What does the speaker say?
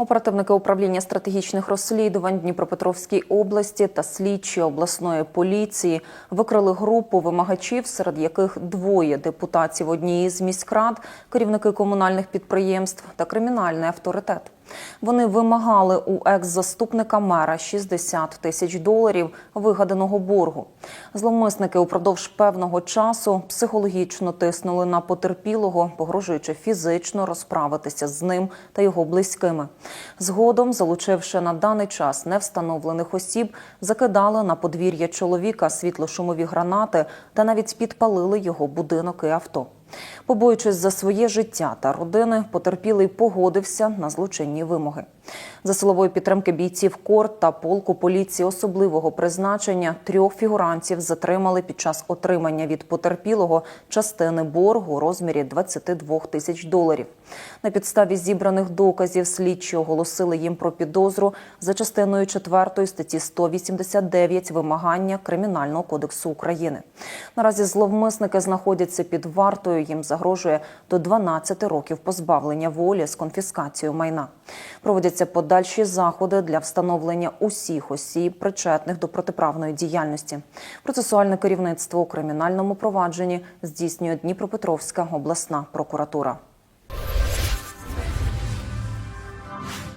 Оперативники управління стратегічних розслідувань Дніпропетровській області та слідчі обласної поліції викрили групу вимагачів, серед яких двоє депутатів однієї з міськрад, керівники комунальних підприємств та кримінальний авторитет. Вони вимагали у екс-заступника мера 60 тисяч доларів вигаданого боргу. Зловмисники упродовж певного часу психологічно тиснули на потерпілого, погрожуючи фізично розправитися з ним та його близькими. Згодом, залучивши на даний час невстановлених осіб, закидали на подвір'я чоловіка світлошумові гранати та навіть підпалили його будинок і авто. Побоюючись за своє життя та родини, потерпілий погодився на злочинні вимоги. За силової підтримки бійців КОР та полку поліції особливого призначення трьох фігурантів затримали під час отримання від потерпілого частини боргу у розмірі 22 тисяч доларів. На підставі зібраних доказів слідчі оголосили їм про підозру за частиною 4 статті 189 вимагання Кримінального кодексу України. Наразі зловмисники знаходяться під вартою. Їм загрожує до 12 років позбавлення волі з конфіскацією майна. Проводяться подальші заходи для встановлення усіх осіб, причетних до протиправної діяльності. Процесуальне керівництво у кримінальному провадженні здійснює Дніпропетровська обласна прокуратура.